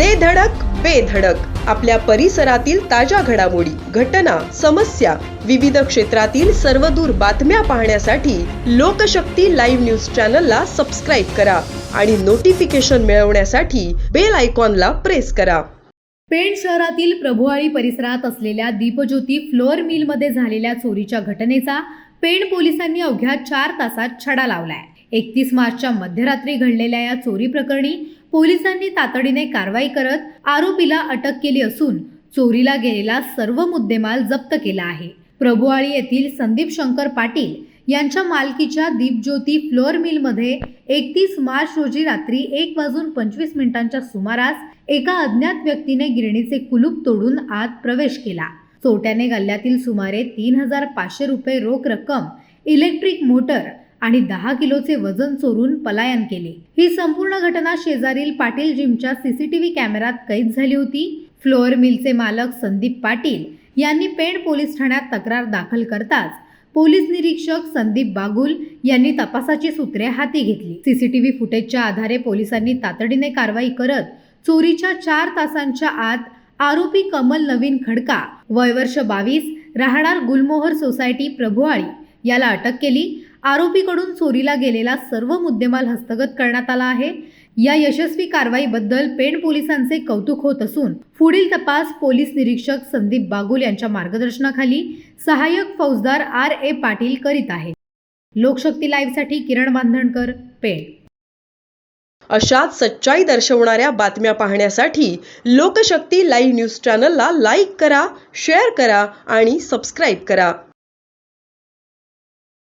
दे धडक बेधडक आपल्या परिसरातील ताज्या घडामोडी घटना समस्या विविध क्षेत्रातील सर्वदूर बातम्या पाहण्यासाठी लोकशक्ती लाईव्ह न्यूज चॅनलला सबस्क्राईब करा आणि नोटिफिकेशन मिळवण्यासाठी बेल आयकॉनला प्रेस करा. पेण शहरातील प्रभुवाळी परिसरात असलेल्या दीपज्योती फ्लोअर मिलमध्ये झालेल्या चोरीच्या घटनेचा पेण पोलिसांनी अवघ्या चार तासात छडा लावलाय. एकतीस मार्चच्या मध्यरात्री घडलेल्या या चोरी प्रकरणी पोलिसांनी तातडीने कारवाई करत आरोपीला अटक केली असून चोरीला गेलेला सर्व मुद्देमाल जप्त केला आहे. प्रभुवाळी येथील संदीप शंकर पाटील यांच्या मालकीच्या दीपज्योती फ्लोअर मिलमध्ये एकतीस मार्च रोजी रात्री एक वाजून पंचवीस मिनिटांच्या सुमारास एका अज्ञात व्यक्तीने गिरणीचे कुलूप तोडून आत प्रवेश केला. चोट्याने गल्ल्यातील सुमारे तीन हजार पाचशे रुपये रोख रक्कम इलेक्ट्रिक मोटर आणि दहा किलोचे वजन चोरून पलायन केले. ही संपूर्ण घटना शेजारील पाटील जिमच्या सीसीटीव्ही कॅमेऱ्यात कैद झाली होती. फ्लोअर मिलचे मालक संदीप पाटील यांनी पेण पोलीस ठाण्यात तक्रार दाखल करताच पोलीस निरीक्षक संदीप बागुल यांनी तपासाची सूत्रे हाती घेतली. सीसीटीव्ही फुटेजच्या आधारे पोलिसांनी तातडीने कारवाई करत चोरीच्या चार तासांच्या आत आरोपी कमल नवीन खडका वयवर्ष बावीस राहणार गुलमोहर सोसायटी प्रभुआळी याला अटक केली आरोपीकडून चोरीला गेलेला सर्व मुद्देमाल हस्तगत करण्यात आला आहे. या यशस्वी कारवाईबद्दल पेण पोलिसांचे कौतुक होत असून पुढील तपास पोलीस निरीक्षक संदीप बागुल यांच्या मार्गदर्शनाखाली सहाय्यक फौजदार आर ए पाटील करीत आहेत. लोकशक्ती लाईव्हसाठी किरण बांधणकर पेण. अशाच सच्चाई दर्शवणाऱ्या बातम्या पाहण्यासाठी लोकशक्ती लाईव्ह न्यूज चॅनलला लाईक करा शेअर करा आणि सबस्क्राईब करा.